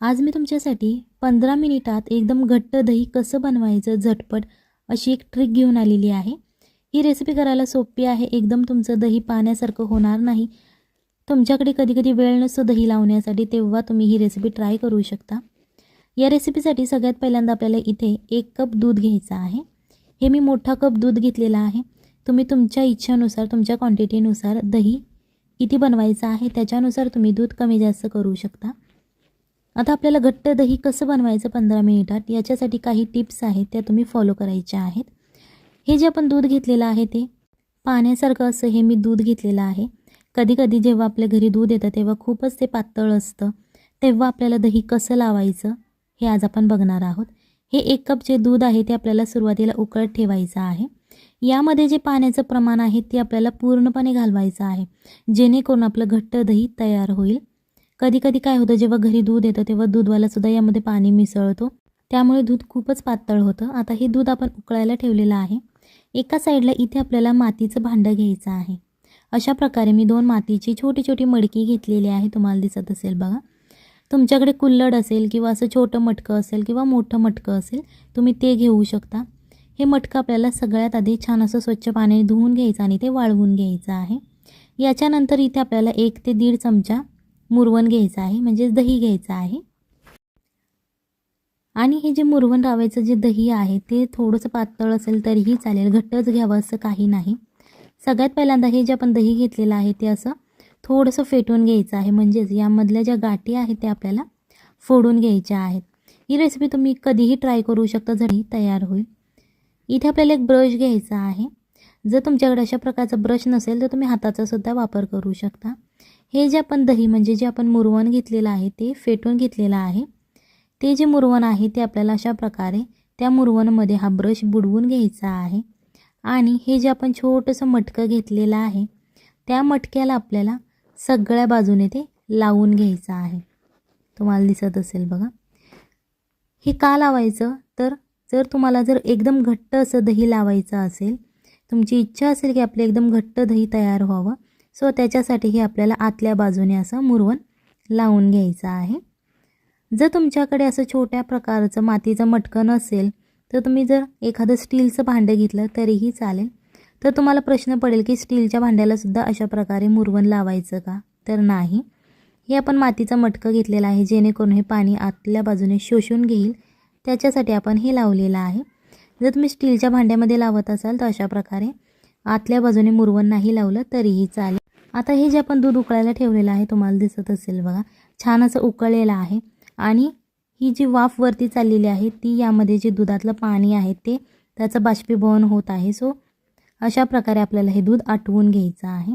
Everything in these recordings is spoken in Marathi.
आज मी तुमच्यासाठी पंधरा मिनिटात एकदम घट्ट दही कसं बनवायचं झटपट अशी एक ट्रिक घेऊन आलेली आहे. ही रेसिपी करायला सोपी आहे. एकदम तुमचं दही पाण्यासारखं होणार नाही. तुमच्याकडे कधी कधी वेळ नसतो दही लावण्यासाठी तेव्हा तुम्ही ही रेसिपी ट्राय करू शकता. या रेसिपीसाठी सगळ्यात पहिल्यांदा आपल्याला इथे एक कप दूध घ्यायचं आहे. हे मी मोठा कप दूध घेतलेला आहे. तुम्ही तुमच्या इच्छेनुसार तुमच्या क्वांटिटीनुसार दही किती बनवायचं आहे त्याच्यानुसार तुम्ही दूध कमी जास्त करू शकता. आता आपल्याला घट्ट दही कसं बनवायचं पंधरा मिनिटात? याच्यासाठी काही टिप्स आहेत त्या तुम्ही फॉलो करायच्या आहेत. हे जे आपण दूध घेतलेलं आहे ते पाण्यासारखं असं हे मी दूध घेतलेलं आहे. कधीकधी जेव्हा आपल्या घरी दूध येतं तेव्हा खूपच ते पातळ असतं. तेव्हा आपल्याला दही कसं लावायचं हे आज आपण बघणार आहोत. हे एक कप जे दूध आहे ते आपल्याला सुरुवातीला उकळत ठेवायचं आहे. यामध्ये जे पाण्याचं प्रमाण आहे ते आपल्याला पूर्णपणे घालवायचं आहे. जेणेकरून आपलं घट्ट दही तयार होईल. कधी कधी काय होतं जेव्हा घरी दूध येतं तेव्हा दूधवालासुद्धा यामध्ये पाणी मिसळतो. त्यामुळे दूध खूपच पातळ होतं. आता हे दूध आपण उकळायला ठेवलेलं आहे. एका साईडला इथे आपल्याला मातीचं भांडं घ्यायचं आहे. अशा प्रकारे मी दोन मातीची छोटी छोटी मडकी घेतलेली आहे. तुम्हाला दिसत असेल बघा. तुमच्याकडे कुल्लड असेल किंवा असं छोटं मटकं असेल किंवा मोठं मटकं असेल तुम्ही ते घेऊ शकता. हे मटकं आपल्याला सगळ्यात आधी छान असं स्वच्छ पाण्याने धुवून घ्यायचं आणि ते वाळवून घ्यायचं आहे. याच्यानंतर इथे आपल्याला एक ते दीड चमचा मुरवण घ्यायचं आहे म्हणजेच दही घ्यायचं आहे. आणि हे जे मुरवण रावायचं जे दही आहे ते थोडंसं पातळ असेल तरीही चालेल घट्टच घ्यावं असं काही नाही. सगळ्यात पहिल्यांदा हे जे आपण दही घेतलेलं आहे ते असं थोडंसं फेटून घ्यायचं आहे म्हणजेच यामधल्या ज्या गाठी आहेत त्या आपल्याला फोडून घ्यायच्या आहेत. ही रेसिपी तुम्ही कधीही ट्राय करू शकता जरी तयार होईल. इथे आपल्याला एक ब्रश घ्यायचा आहे. जर तुमच्याकडे अशा प्रकारचा ब्रश नसेल तर तुम्ही हाताचा सुद्धा वापर करू शकता. हे जे आपण दही म्हणजे जे आपण मुरवण घेतलेलं आहे ते फेटून घेतलेलं आहे. ते जे मुरवण आहे ते आपल्याला अशा प्रकारे त्या मुरवणमध्ये हा ब्रश बुडवून घ्यायचा आहे. आणि हे जे आपण छोटंसं मटकं घेतलेलं आहे त्या मटक्याला आपल्याला सगळ्या बाजूने ते लावून घ्यायचं आहे. तुम्हाला दिसत असेल बघा. हे का लावायचं? तर जर तुम्हाला जर एकदम घट्ट असं दही लावायचं असेल तुमची इच्छा असेल की आपलं एकदम घट्ट दही तयार व्हावं सो त्याच्यासाठी हे आपल्याला आतल्या बाजूने असं मुरवण लावून घ्यायचं आहे. जर तुमच्याकडे असं छोट्या प्रकारचं मातीचं मटकं नसेल तर तुम्ही जर एखादं स्टीलचं भांडं घेतलं तरीही चालेल. तर तुम्हाला प्रश्न पडेल की स्टीलच्या भांड्यालासुद्धा अशा प्रकारे मुरवण लावायचं का? तर नाही. हे आपण मातीचं मटकं घेतलेलं आहे जेणेकरून हे पाणी आतल्या बाजूने शोषून घेईल. त्याच्यासाठी आपण हे लावलेलं आहे. जर तुम्ही स्टीलच्या भांड्यामध्ये लावत असाल तर अशा प्रकारे आतल्या बाजूने मुरवण नाही लावलं तरीही चालेल. आता हे जे आपण दूध उकळायला ठेवलेलं आहे तुम्हाला दिसत असेल बघा छान असं उकळलेलं आहे. आणि ही जी वाफ वरती चाललेली आहे ती यामध्ये जे दुधातलं पाणी आहे ते त्याचं बाष्पीभवन होत आहे. सो अशा प्रकारे आपल्याला हे दूध आटवून घ्यायचं आहे.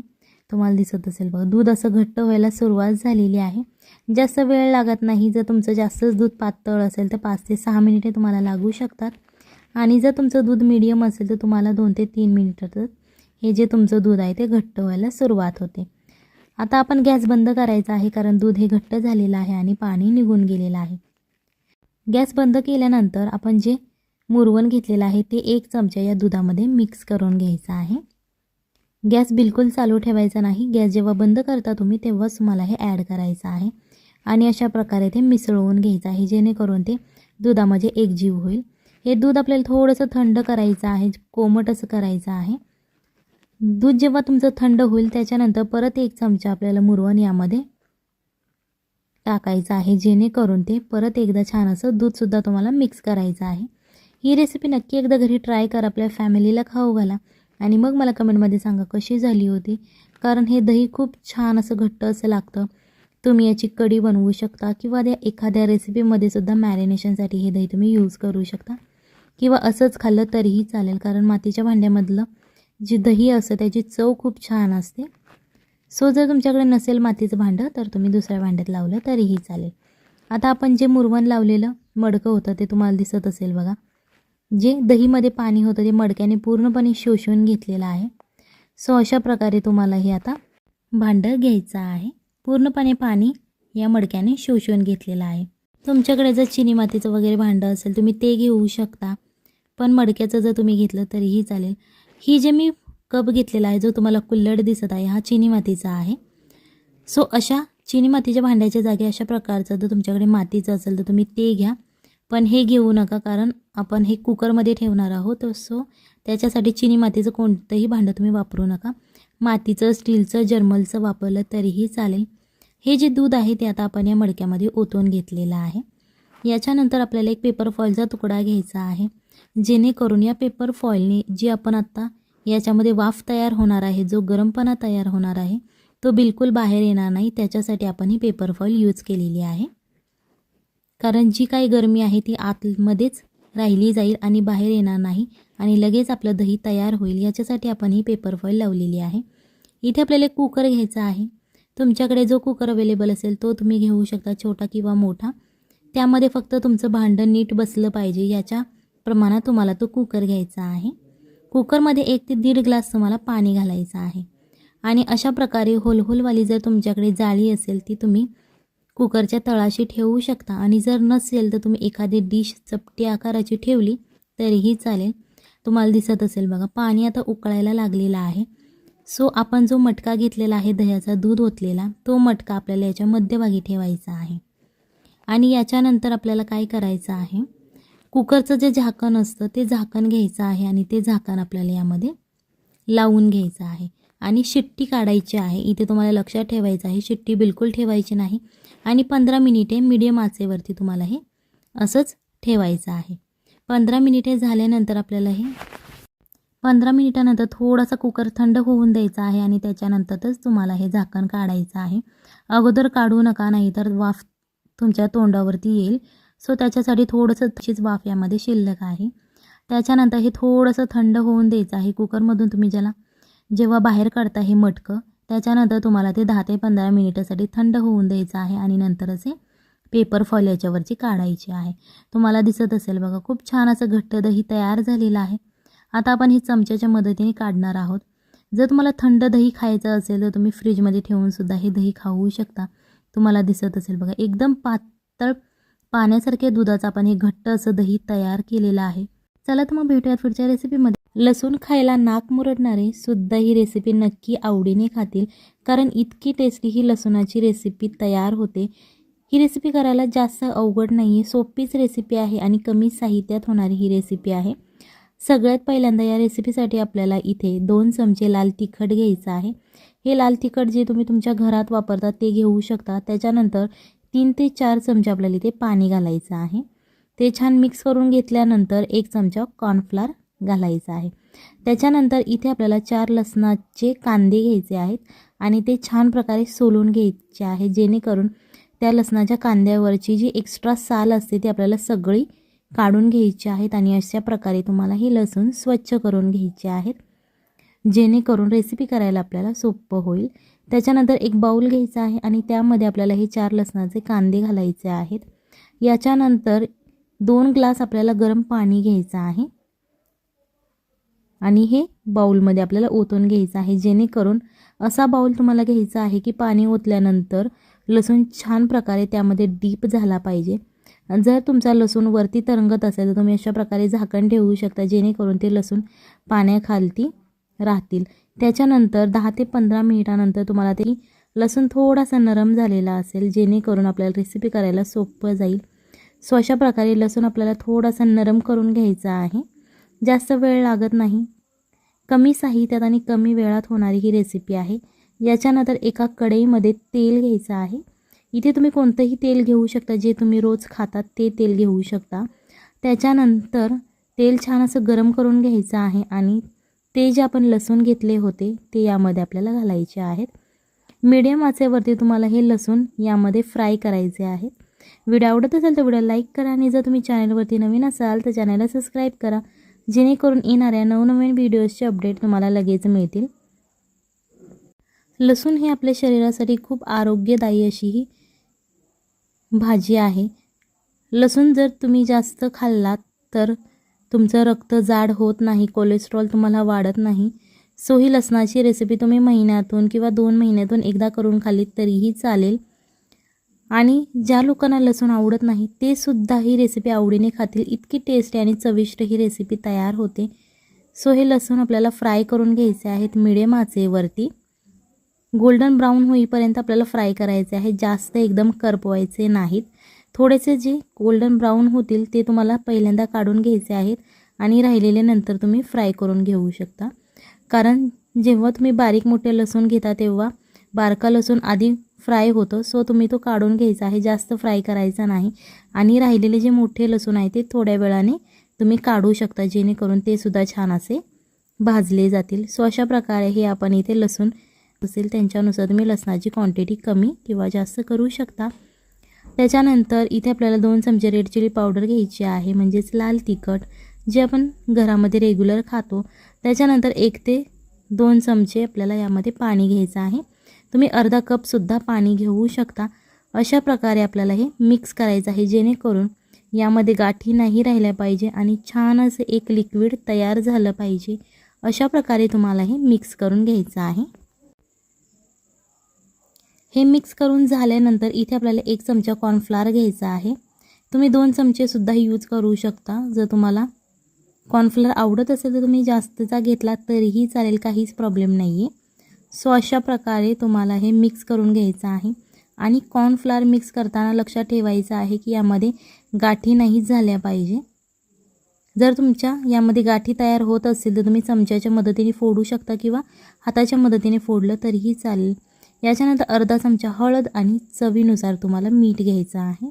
तुम्हाला दिसत असेल बघा दूध असं घट्ट व्हायला सुरुवात झालेली आहे. जास्त वेळ लागत नाही जर तुमचं जास्तच दूध पातळ असेल तर पाच ते सहा मिनिटे तुम्हाला लागू शकतात. आणि जर तुमचं दूध मीडियम असेल तर तुम्हाला दोन ते तीन मिनिटातच हे जे तुमचं दूध आहे ते घट्ट व्हायला सुरुवात होते. आता आपण गॅस बंद करायचा आहे कारण दूध हे घट्ट झालेलं आहे आणि पाणी निघून गेलेलं आहे. गॅस बंद केल्यानंतर आपण जे मुरवण घेतलेलं आहे ते एक चमचा या दुधामध्ये मिक्स करून घ्यायचं आहे. गॅस बिलकुल चालू ठेवायचा नाही. गॅस जेव्हा बंद करता तुम्ही तेव्हाच तुम्हाला हे ॲड करायचं आहे. आणि अशा प्रकारे ते मिसळवून घ्यायचं आहे जेणेकरून ते दुधामध्ये एकजीव होईल. हे दूध आपल्याला थोडंसं थंड करायचं आहे कोमट असं करायचं आहे. दूध जेव्हा तुमचं थंड होईल त्याच्यानंतर परत एक चमचा आपल्याला मुरवण यामध्ये टाकायचं आहे जेणेकरून ते परत एकदा छान असं दूधसुद्धा तुम्हाला मिक्स करायचं आहे. ही रेसिपी नक्की एकदा घरी ट्राय करा आपल्या फॅमिलीला खाऊ घाला. आणि मग मला कमेंटमध्ये सांगा कशी झाली होती? कारण हे दही खूप छान असं घट्ट असं लागतं. तुम्ही याची कढी बनवू शकता किंवा त्या एखाद्या रेसिपीमध्ये सुद्धा मॅरिनेशनसाठी हे दही तुम्ही यूज करू शकता. किंवा असंच खाल्लं तरीही चालेल कारण मातीच्या भांड्यामधलं जी दही असतं त्याची चव खूप छान असते. सो जर तुमच्याकडे नसेल मातीचं भांडं तर तुम्ही दुसऱ्या भांड्यात लावलं तरीही चालेल. आता आपण जे मुरवण लावलेलं मडकं होतं ते तुम्हाला दिसत असेल बघा. जे दहीमध्ये पाणी होतं ते मडक्याने पूर्णपणे शोषून घेतलेलं आहे. सो अशा प्रकारे तुम्हाला हे आता भांडं घ्यायचं आहे. पूर्णपणे पाणी या मडक्याने शोषून घेतलेलं आहे. तुमच्याकडे जर चिनी मातीचं वगैरे भांडं असेल तुम्ही ते घेऊ शकता. पण मडक्याचं जर तुम्ही घेतलं तरीही चालेल. ही जे मी कप घेतलेला आहे जो तुम्हाला कुल्लड दिसत आहे हा चिनी मातीचा आहे. सो अशा चिनी मातीच्या भांड्याच्या जागी अशा प्रकारचं जर तुमच्याकडे मातीचं असेल तर तुम्ही ते घ्या. पण हे घेऊ नका कारण आपण हे कुकरमध्ये ठेवणार आहोत. सो त्याच्यासाठी चिनी मातीचं कोणतंही भांडं तुम्ही वापरू नका. मातीचं स्टीलचं जर्मलचं वापरलं तरीही चालेल. हे जे दूध आहे ते आता आपण या मडक्यामध्ये ओतून घेतलेलं आहे. याच्यानंतर आपल्याला एक पेपर फॉईलचा तुकडा घ्यायचा आहे. जेणेकरून या पेपर फॉईलने जी आपण आत्ता याच्यामध्ये वाफ तयार होणार आहे जो गरमपणा तयार होणार आहे तो बिलकुल बाहेर येणार नाही. त्याच्यासाठी आपण ही पेपर फॉईल यूज केलेली आहे. कारण जी काही गरमी आहे ती आतमध्येच राहिली जाईल आणि बाहेर येणार नाही आणि लगेच आपलं दही तयार होईल. याच्यासाठी आपण ही पेपर फॉईल लावलेली आहे. इथे आपल्याला एक कुकर घ्यायचा आहे. तुमच्याकडे जो कुकर अवेलेबल असेल तो तुम्ही घेऊ शकता छोटा किंवा मोठा. त्यामध्ये फक्त तुमचं भांडण नीट बसलं पाहिजे. याच्या प्रमाणात तुम्हाला तो कुकर घ्यायचा आहे. कुकरमध्ये एक ते दीड ग्लास तुम्हाला पाणी घालायचं आहे. आणि अशा प्रकारे होलहोलवाली जर तुमच्याकडे जाळी असेल ती तुम्ही कुकरच्या तळाशी ठेवू शकता. आणि जर नसेल तर तुम्ही एखादी डिश चपटी आकाराची ठेवली तरीही चालेल. तुम्हाला दिसत असेल बघा पाणी आता उकळायला लागलेलं आहे. सो आपण जो मटका घेतलेला आहे दह्याचा दूध ओतलेला तो मटका आपल्याला याच्या मध्यभागी ठेवायचा आहे. आणि याच्यानंतर आपल्याला काय करायचं आहे? कुकरचं जे झाकण असतं ते झाकण घ्यायचं आहे आणि ते झाकण आपल्याला यामध्ये लावून घ्यायचं आहे. आणि शिट्टी काढायची आहे. इथे तुम्हाला लक्षात ठेवायचं आहे. शिट्टी बिलकुल ठेवायची नाही. आणि पंधरा मिनिटे मीडियम आचेवरती तुम्हाला हे असंच ठेवायचं आहे. पंधरा मिनिटे झाल्यानंतर आपल्याला हे पंधरा मिनिटानंतर थोडासा कुकर थंड होऊन द्यायचा आहे आणि त्याच्यानंतरच तुम्हाला हे झाकण काढायचं आहे. अगोदर काढू नका नाही तर वाफ तुमच्या तोंडावरती येईल. सो त्याच्यासाठी थोडंसं तशीच वाफ यामध्ये शिल्लक आहे. त्याच्यानंतर हे थोडंसं थंड होऊन द्यायचं आहे. कुकरमधून तुम्ही ज्याला जेव्हा बाहेर काढता हे मटकं त्याच्यानंतर तुम्हाला ते दहा ते पंधरा मिनिटासाठी थंड होऊन द्यायचं आहे आणि नंतरच हे पेपर फॉल याच्यावरची काढायची आहे. तुम्हाला दिसत असेल बघा खूप छान असं घट्ट दही तयार झालेलं आहे. आता आपण हे चमच्याच्या मदतीने काढणार आहोत. जर तुम्हाला थंड दही खायचं असेल तर तुम्ही फ्रीजमध्ये ठेवूनसुद्धा हे दही खाऊ शकता. तुम्हाला दिसत असेल बघा एकदम पातळ पाण्यासारख्या दुधाचं आपण हे घट्ट असं दही तयार केलेलं आहे. चला तर मग भेटूयात पुढच्या रेसिपीमध्ये लसूण खायला नाक मुरडणारे सुद्धा ही रेसिपी नक्की आवडीने खातील कारण इतकी टेस्टी ही लसूणाची रेसिपी तयार होते. ही रेसिपी करायला जास्त अवघड नाही आहे सोपीच रेसिपी आहे आणि कमी साहित्यात होणारी ही रेसिपी आहे. सगळ्यात पहिल्यांदा या रेसिपीसाठी आपल्याला इथे दोन चमचे लाल तिखट घ्यायचं आहे. हे लाल तिखट जे तुम्ही तुमच्या घरात वापरता ते घेऊ शकता. त्याच्यानंतर तीन ते चार चमचे आपल्याला इथे पाणी घालायचं आहे. ते छान मिक्स करून घेतल्यानंतर एक चमचा कॉर्नफ्लार घालायचा आहे. त्याच्यानंतर इथे आपल्याला चार लसणाचे कांदे घ्यायचे आहेत आणि ते छान प्रकारे सोलून घ्यायचे आहे जेणेकरून त्या लसणाच्या कांद्यावरची जी एक्स्ट्रा साल असते ती आपल्याला सगळी काढून घ्यायची आहेत आणि अशा प्रकारे तुम्हाला हे लसूण स्वच्छ करून घ्यायचे आहेत. जेणेकरून रेसिपी करायला आपल्याला सोपं होईल. त्याच्यानंतर एक बाऊल घ्यायचा आहे आणि त्यामध्ये आपल्याला हे चार लसणाचे कांदे घालायचे आहेत. याच्यानंतर दोन ग्लास आपल्याला गरम पाणी घ्यायचं आहे. आणि हे बाऊलमध्ये आपल्याला ओतून घ्यायचं आहे. जेणेकरून असा बाऊल तुम्हाला घ्यायचा आहे की पाणी ओतल्यानंतर लसूण छान प्रकारे त्यामध्ये डीप झाला पाहिजे. जर तुमचा लसूण वरती तरंगत असेल तर तुम्ही अशा प्रकारे झाकण ठेवू शकता जेणेकरून ते लसूण पाण्याखालती राहतील. त्याच्यानंतर दहा ते पंधरा मिनिटानंतर तुम्हाला ते लसूण थोडासा नरम झालेला असेल जेणेकरून आपल्याला रेसिपी करायला सोपं जाईल. सो अशा प्रकारे लसूण आपल्याला थोडासा नरम करून घ्यायचा आहे. जास्त वेळ लागत नाही. कमी साहित्यात आणि कमी वेळात होणारी ही रेसिपी आहे. याच्यानंतर एका कढईमध्ये तेल घ्यायचं आहे. इथे तुम्ही कोणतंही तेल घेऊ शकता जे तुम्ही रोज खातात ते तेल घेऊ शकता. त्याच्यानंतर तेल छान असं गरम करून घ्यायचं आहे आणि ते जे आपण लसूण घेतले होते ते यामध्ये आपल्याला घालायचे आहेत. मीडियम आचेवरती तुम्हाला हे लसूण यामध्ये फ्राय करायचे आहे व्हिडिओ आवडत असेल तर व्हिडिओ लाईक करा आणि जर तुम्ही चॅनलवरती नवीन असाल तर चॅनलला सबस्क्राईब करा. जेणेकरून येणाऱ्या नवनवीन व्हिडिओजचे अपडेट तुम्हाला लगेच मिळतील. लसूण हे आपल्या शरीरासाठी खूप आरोग्यदायी अशी ही भाजी आहे. लसूण जर तुम्ही जास्त खाल्लात तर तुमचं रक्त जाड होत नाही कोलेस्ट्रॉल तुम्हाला वाढत नाही सो ही लसणाची रेसिपी तुम्ही महिन्यातून किंवा दोन महिन्यातून एकदा करून खाली तरीही चालेल. आणि ज्या लोकांना लसूण आवडत नाही ते सुद्धा ही रेसिपी आवडीने खातील. इतकी टेस्टी आणि चविष्ट ही रेसिपी तयार होते. सो हे लसूण आपल्याला फ्राय करून घ्यायचे आहेत मिडियम आचेवरती गोल्डन ब्राऊन होईपर्यंत आपल्याला फ्राय करायचे आहे. जास्त एकदम करपवायचे नाहीत. थोडेसे जे गोल्डन ब्राऊन होतील ते तुम्हाला पहिल्यांदा काढून घ्यायचे आहेत आणि राहिलेले नंतर तुम्ही फ्राय करून घेऊ शकता. कारण जेव्हा तुम्ही बारीक मोठे लसूण घेता तेव्हा बारका लसूण आधी फ्राय होतो सो तुम्ही तो काढून घ्यायचा आहे जास्त फ्राय करायचा नाही. आणि राहिलेले जे मोठे लसूण आहे ते थोड्या वेळाने तुम्ही काढू शकता जेणेकरून ते सुद्धा छान असे भाजले जातील. सो अशा प्रकारे हे आपण इथे लसूण असेल त्यांच्यानुसार तुम्ही लसणाची क्वांटिटी कमी किंवा जास्त करू शकता. त्याच्यानंतर इथे आपल्याला दोन चमचे रेड चिली पावडर घ्यायची आहे म्हणजेच लाल तिखट जे आपण घरामध्ये रेग्युलर खातो. त्याच्यानंतर एक ते दोन चमचे आपल्याला यामध्ये पाणी घ्यायचं आहे. तुम्ही अर्धा कपसुद्धा पाणी घेऊ शकता. अशा प्रकारे आपल्याला हे मिक्स करायचं आहे जेणेकरून यामध्ये गाठी नाही राहिल्या पाहिजे आणि छान असं एक लिक्विड तयार झालं पाहिजे. अशा प्रकारे तुम्हाला हे मिक्स करून घ्यायचं आहे. हे मिक्स करून झाल्यानंतर इथे आपल्याला एक चमचा कॉर्नफ्लावर घ्यायचा आहे. तुम्ही दोन चमचेसुद्धा यूज करू शकता. जर तुम्हाला कॉर्नफ्लॉवर आवडत असेल तर तुम्ही जास्तचा घेतला तरीही चालेल काहीच प्रॉब्लेम नाही आहे सो अशा प्रकारे तुम्हाला हे मिक्स करून घ्यायचं आहे. आणि कॉर्नफ्लॉवर मिक्स करताना लक्षात ठेवायचं आहे की यामध्ये गाठी नाही झाल्या पाहिजे. जर तुमच्या यामध्ये गाठी तयार होत असेल तर तुम्ही चमच्याच्या मदतीने फोडू शकता किंवा हाताच्या मदतीने फोडलं तरीही चालेल. याच्यानंतर अर्धा चमचा हळद आणि चवीनुसार तुम्हाला मीठ घ्यायचं आहे.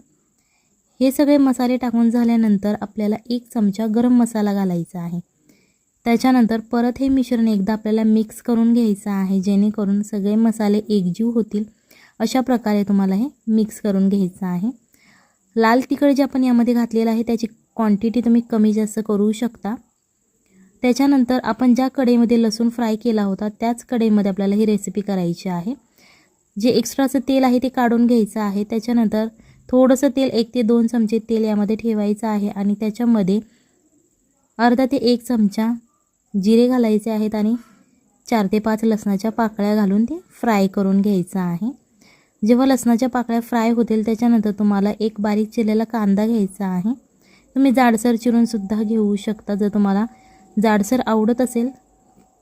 हे सगळे मसाले टाकून झाल्यानंतर आपल्याला एक चमचा गरम मसाला घालायचा आहे. त्याच्यानंतर परत हे मिश्रण एकदा आपल्याला मिक्स करून घ्यायचं आहे जेणेकरून सगळे मसाले एकजीव होतील. अशा प्रकारे तुम्हाला हे मिक्स करून घ्यायचं आहे. लाल तिखट जे आपण यामध्ये घातलेलं आहे त्याची क्वांटिटी तुम्ही कमी जास्त करू शकता. त्याच्यानंतर आपण ज्या कढईमध्ये लसूण फ्राय केला होता त्याच कढईमध्ये आपल्याला ही रेसिपी करायची आहे. जे एक्स्ट्राचं तेल आहे ते काढून घ्यायचं आहे. त्याच्यानंतर थोडंसं तेल एक ते दोन चमचे तेल यामध्ये ठेवायचं आहे आणि त्याच्यामध्ये अर्धा ते एक चमचा जिरे घालायचे आहेत आणि चार ते पाच लसणाच्या पाकळ्या घालून ते फ्राय करून घ्यायचं आहे. जेव्हा लसणाच्या पाकळ्या फ्राय होतील त्याच्यानंतर तुम्हाला एक बारीक चिरलेला कांदा घ्यायचा आहे. तुम्ही जाडसर चिरूनसुद्धा घेऊ शकता. जर तुम्हाला जाडसर आवडत असेल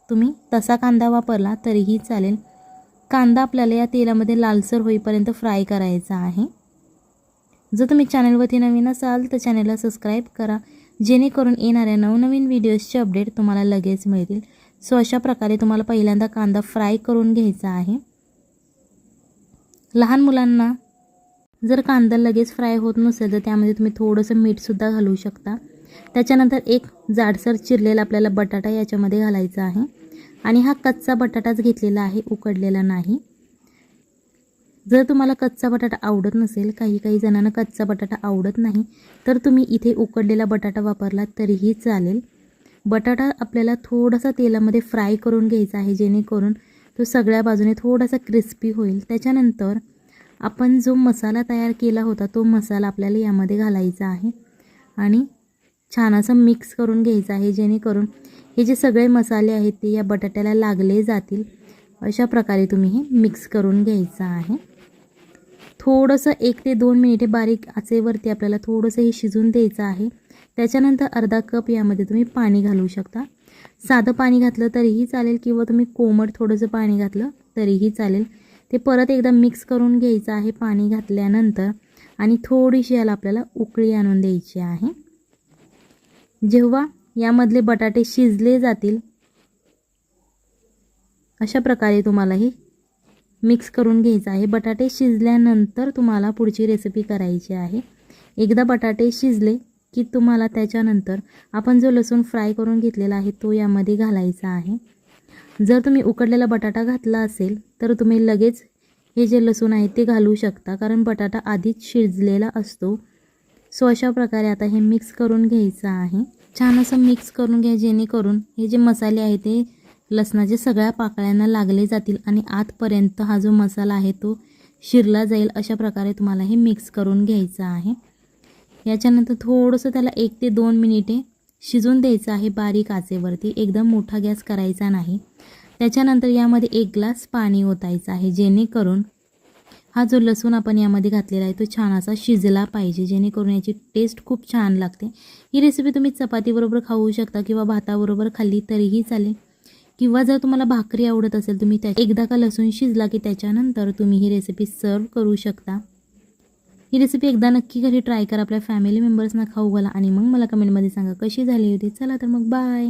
तुम्ही तसा कांदा वापरला तरीही चालेल. कांदा आपल्याला या तेलामध्ये लालसर होईपर्यंत फ्राय करायचा आहे. जर तुम्ही चॅनलवरती नवीन असाल तर चॅनलला सबस्क्राईब करा. जेणेकरून येणाऱ्या नवनवीन व्हिडिओजचे अपडेट तुम्हाला लगेच मिळतील. सो अशा प्रकारे तुम्हाला पहिल्यांदा कांदा फ्राय करून घ्यायचा आहे. लहान मुलांना जर कांदा लगेच फ्राय होत नसेल तर त्यामध्ये तुम्ही थोडंसं मीठसुद्धा घालू शकता. त्याच्यानंतर एक जाडसर चिरलेला आपल्याला बटाटा याच्यामध्ये घालायचा आहे. आणि हा कच्चा बटाटाच घेतलेला आहे उकडलेला नाही. जर तुम्हाला कच्चा बटाटा आवडत नसेल काही काही जणांना कच्चा बटाटा आवडत नाही तर तुम्ही इथे उकडलेला बटाटा वापरला तरीही चालेल. बटाटा आपल्याला थोडासा तेलामध्ये फ्राय करून घ्यायचा आहे जेणेकरून तो सगळ्या बाजूने थोडासा क्रिस्पी होईल. त्याच्यानंतर आपण जो मसाला तयार केला होता तो मसाला आपल्याला यामध्ये घालायचा आहे. आणि छान असं मिक्स करून घ्यायचं आहे जेणेकरून हे जे सगळे मसाले आहेत ते या बटाट्याला लागले जातील. अशा प्रकारे तुम्ही हे मिक्स करून घ्यायचं आहे. थोडंसं एक ते दोन मिनिटे बारीक आचेवरती आपल्याला थोडंसं हे शिजून द्यायचं आहे. त्याच्यानंतर अर्धा कप यामध्ये तुम्ही पाणी घालू शकता. साधं पाणी घातलं तरीही चालेल किंवा तुम्ही कोमट थोडंसं पाणी घातलं तरीही चालेल. ते परत एकदा मिक्स करून घ्यायचं आहे पाणी घातल्यानंतर आणि थोडीशी याला आपल्याला उकळी आणून द्यायची आहे. जेव्हा यामधले बटाटे शिजले जातील अशा प्रकारे तुम्हाला हे मिक्स करून घ्यायचं आहे. बटाटे शिजल्यानंतर तुम्हाला पुढची रेसिपी करायची आहे. एकदा बटाटे शिजले की तुम्हाला त्याच्यानंतर आपण जो लसूण फ्राय करून घेतलेला आहे तो यामध्ये घालायचा आहे. जर तुम्ही उकडलेला बटाटा घातला असेल तर तुम्ही लगेच हे जे लसूण आहे ते घालू शकता. कारण बटाटा आधीच शिजलेला असतो. सो अशा प्रकारे आता हे मिक्स करून घ्यायचं आहे. छान असं मिक्स करून घ्या जेणेकरून हे जे मसाले आहे ते लसणाचे सगळ्या पाकळ्यांना लागले जातील आणि आतपर्यंत हा जो मसाला आहे तो शिरला जाईल अशा प्रकारे तुम्हाला हे मिक्स करून घ्यायचं आहे. याच्यानंतर थोडंसं त्याला एक ते दोन मिनिटे शिजून द्यायचं आहे बारीक आचेवरती. एकदम मोठा गॅस करायचा नाही. त्याच्यानंतर यामध्ये एक ग्लास पाणी ओतायचं आहे जेणेकरून हा जो लसूण आपण यामध्ये घातलेला आहे तो छान असा शिजला पाहिजे जेणेकरून याची टेस्ट खूप छान लागते. ही रेसिपी तुम्ही चपातीबरोबर खाऊ शकता किंवा भाताबरोबर खाल्ली तरीही चालेल. किंवा जर तुम्हाला भाकरी आवडत असेल तुम्ही त्या एकदा का लसूण शिजला की त्याच्यानंतर तुम्ही ही रेसिपी सर्व करू शकता. ही रेसिपी एकदा नक्की घरी ट्राय करा आपल्या फॅमिली मेंबर्सना खाऊ घाला आणि मग मला कमेंटमध्ये सांगा कशी झाली होती. चला तर मग बाय